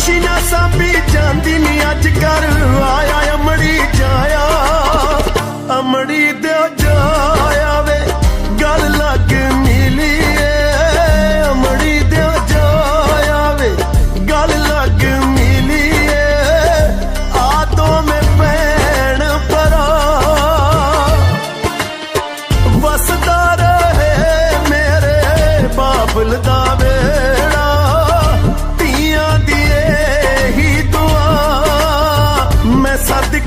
ਖੁਸ਼ੀਆਂ ਸਾਂਭੀ ਜਾਂਦੀ ਨਹੀਂ ਅੱਜ ਕਰ ਆਇਆ ਅਮੜੀ ਜਾਇਆ ਅਮੜੀ ਦੇ ਜਾ sabe